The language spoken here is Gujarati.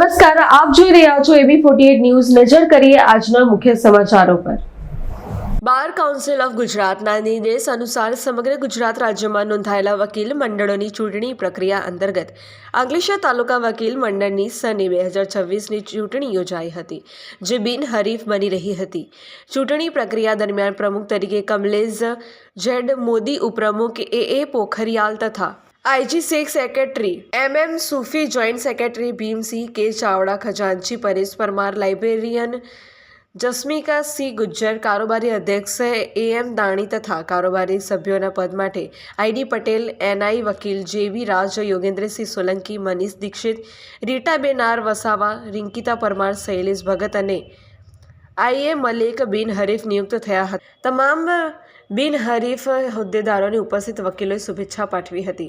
રહ્યા છો એબી ફોર્ટી ન્યૂઝ. નજર કરીએ આજના મુખ્ય સમાચારો પર. બાર કાઉન્સિલ ઓફ ગુજરાતના નિર્દેશ અનુસાર સમગ્ર ગુજરાત રાજ્યમાં નોંધાયેલા વકીલ મંડળોની ચૂંટણી પ્રક્રિયા અંતર્ગત અંકલેશ્વર તાલુકા વકીલ મંડળની સને બે હજાર છવ્વીસની ચૂંટણી યોજાઈ હતી, જે બિનહરીફ બની રહી હતી. ચૂંટણી પ્રક્રિયા દરમિયાન પ્રમુખ તરીકે કમલેશ ઝેડ મોદી ઉપપ્રમુખ એ એ પોખરિયાલ તથા IG Shaikh secretary M M Sufi joint secretary Bhimsinh K Chavda ખજાનચી, Paresh Parmar librarian, Jasmika C Gujjar, કારોબારી અધ્યક્ષ એ એમ દાણી તથા કારોબારી સભ્યોના પદ માટે ID Patel, NI Vakil JV Raj Yogendrasinh Solanki, Manish Dixit, Ritaben R Vasava, Rinkita Parmar, Shailesh Bhagat અને આઈએ મલિક બિનહરીફ નિયુક્ત થયા હતા. તમામ બિનહરીફ હોદ્દેદારોની ઉપસ્થિત વકીલોએ શુભેચ્છા પાઠવી હતી.